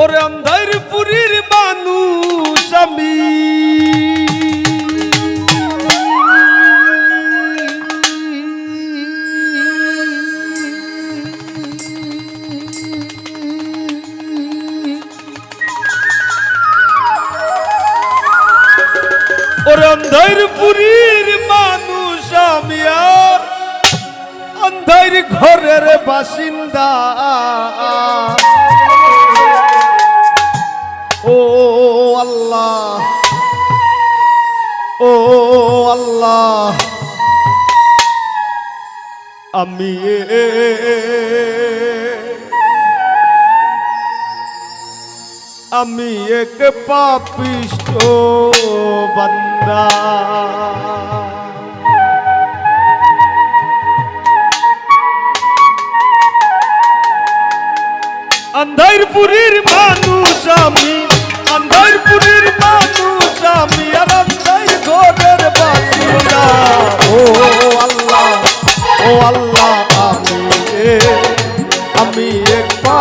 ওরে অন্ধার পুরীর মানুষ আমি। ওরে অন্ধার পুরীর মানুষ আমি আর। অন্ধার ঘরের বাসিন্দা। আমি আমি এক পাপিষ্ট বান্দা। আন্ধারপুরীর মানুষ আমি আন্ধারপুরীর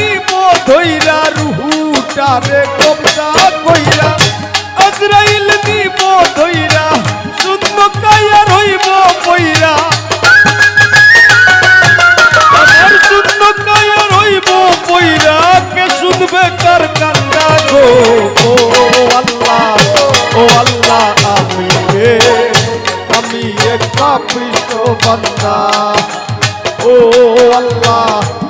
আজরাইল দিব ধইরা রুহুটারে কবজা কইরা। আজরাইল দিব ধইরা শূন্য কায়া রইব কইরা। আমার শূন্য কায়া রইব কইরা, কে শুনবে কার ও আল্লাহ আমি কে আমি এক ও আল্লাহ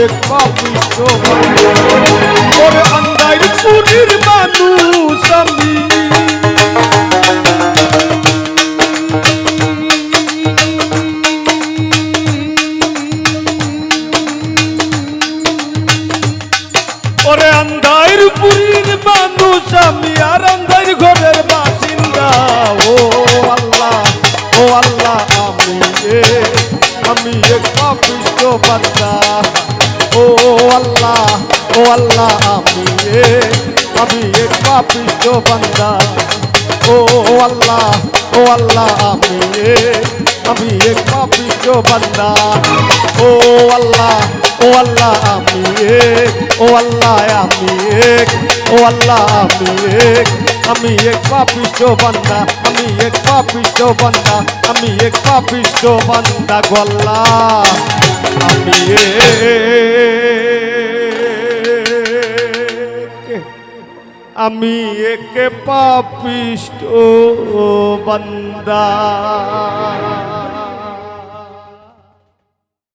আমি এক পাপিষ্ট ওরে পুরীর মানুষ আল্লাহ, আমি এক আমি এক পাপিষ্ট বান্দা। ও আল্লাহ ও আল্লাহ, আমি এক আমি এক পাপিষ্ট বান্দা। ও, আল্লাহ ও আল্লাহ, আমি এক ও আল্লাহ, আমি এক ও আল্লাহ, আমি এক আমি এক পাপিষ্ট বান্দা, আমি এক পাপিষ্ট বান্দা, আমি এক পাপিষ্ট বান্দা গল্লা আমি এক আমি এক পাপিষ্ট বান্দা